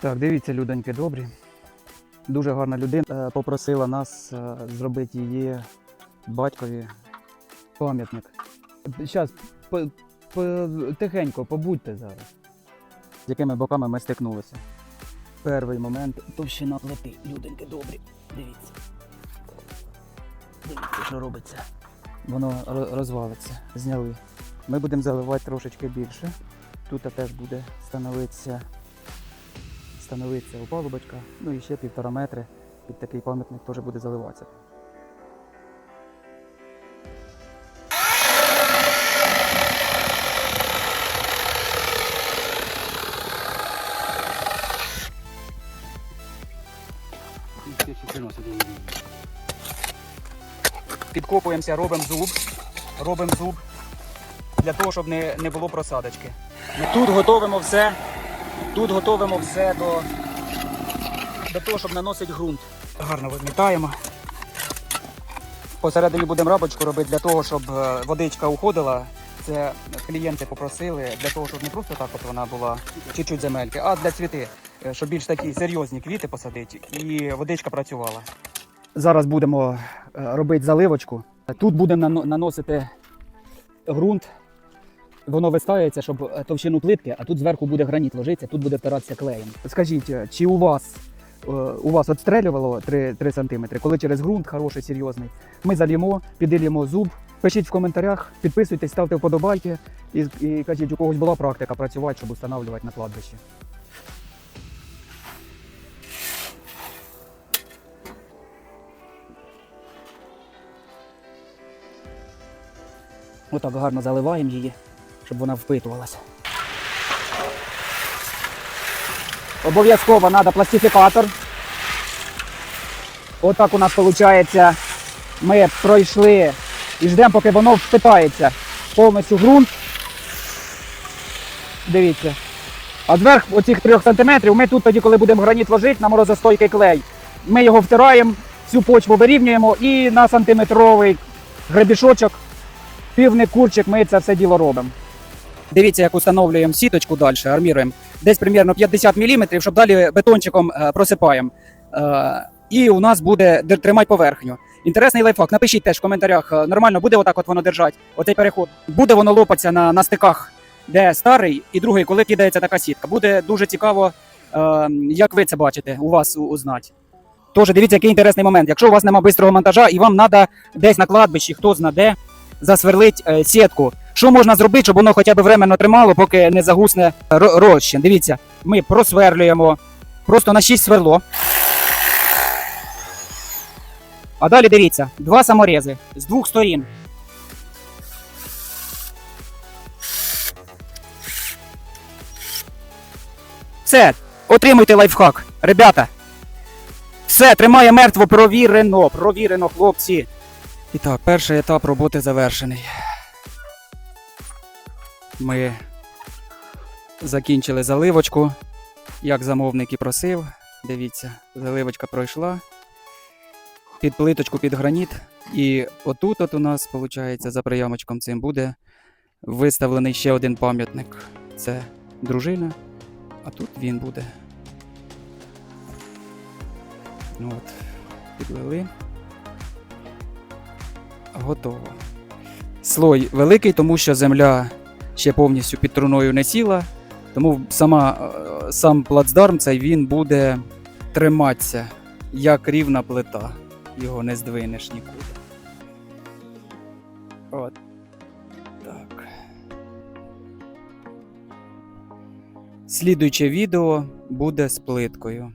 Так, дивіться, людоньки добрі. Дуже гарна людина е, попросила нас е, зробити її батькові пам'ятник. Зараз по, по, тихенько побудьте зараз. З якими боками ми стикнулися. Перший момент товщина плити, людоньки добрі. Дивіться. Дивіться, що робиться. Воно розвалиться. Зняли. Ми будемо заливати трошечки більше. Тут теж буде становитися становиться опалубочка, ну і ще півтора метри під такий пам'ятник теж буде заливатися. Підкопуємося, робимо зуб, робимо зуб для того, щоб не, не було просадочки. Ми тут готовимо все, тут готовимо все до, до того, щоб наносити ґрунт. Гарно вимітаємо. Посередині будемо рабочку робити для того, щоб е, водичка уходила. Це клієнти попросили для того, щоб не просто так от вона була чуть-чуть земельки, а для цвіти, е, щоб більш такі серйозні квіти посадити і водичка працювала. Зараз будемо е, робити заливочку. Тут будемо наносити ґрунт. Воно вистається, щоб е, товщину плитки, а тут зверху буде граніт ложитися, тут буде втиратися клеєм. Скажіть, е, чи у вас е, у вас отстрелювало 3, 3 см, коли через ґрунт хороший, серйозний. Ми залімо, піділємо зуб. Пишіть в коментарях, підписуйтесь, ставте вподобайки і, і кажіть, у когось була практика працювати, щоб встановлювати на кладбищі. Отак гарно заливаємо її, щоб вона впитувалася. Обов'язково треба пластифікатор. Отак у нас виходить. Ми пройшли і ждемо, поки воно впитається повністю ґрунт. Дивіться. А зверх оцих 3 см ми тут тоді, коли будемо граніт ложити на морозостойкий клей, ми його втираємо, всю почву вирівнюємо і на сантиметровий гребішочок, півник, курчик, ми це все діло робимо. Дивіться, як встановлюємо сіточку далі, арміруємо. Десь примерно 50 мм, щоб далі бетончиком е, просипаємо. Е, і у нас буде тримати поверхню. Інтересний лайфхак. Напишіть теж в коментарях, е, нормально буде отак от воно держати, оцей переход. Буде воно лопатися на, на стиках, де старий, і другий, коли кидається така сітка. Буде дуже цікаво, як ви це бачите, у вас у- узнать. Тож дивіться, який інтересний момент. Якщо у вас немає бистрого монтажа і вам треба десь на кладбищі, хто зна де, засверлить сітку. Що можна зробити, щоб воно хоча б временно тримало, поки не загусне розчин? Дивіться, ми просверлюємо просто на 6 сверло. А далі дивіться, два саморези з двох сторін. Все, отримуйте лайфхак, ребята. Все, тримає мертво, провірено, провірено, хлопці. І так, перший етап роботи завершений. Ми закінчили заливочку, як замовник і просив. Дивіться, заливочка пройшла під плиточку, під граніт. І отут от у нас, виходить, за приямочком цим буде виставлений ще один пам'ятник. Це дружина, а тут він буде. Ну от, підлили. Готово. Слой великий, тому що земля ще повністю під труною не сіла. Тому сама, е, сам плацдарм цей він буде триматися як рівна плита. Його не здвинеш нікуди. От. Так. Слідуюче відео буде з плиткою.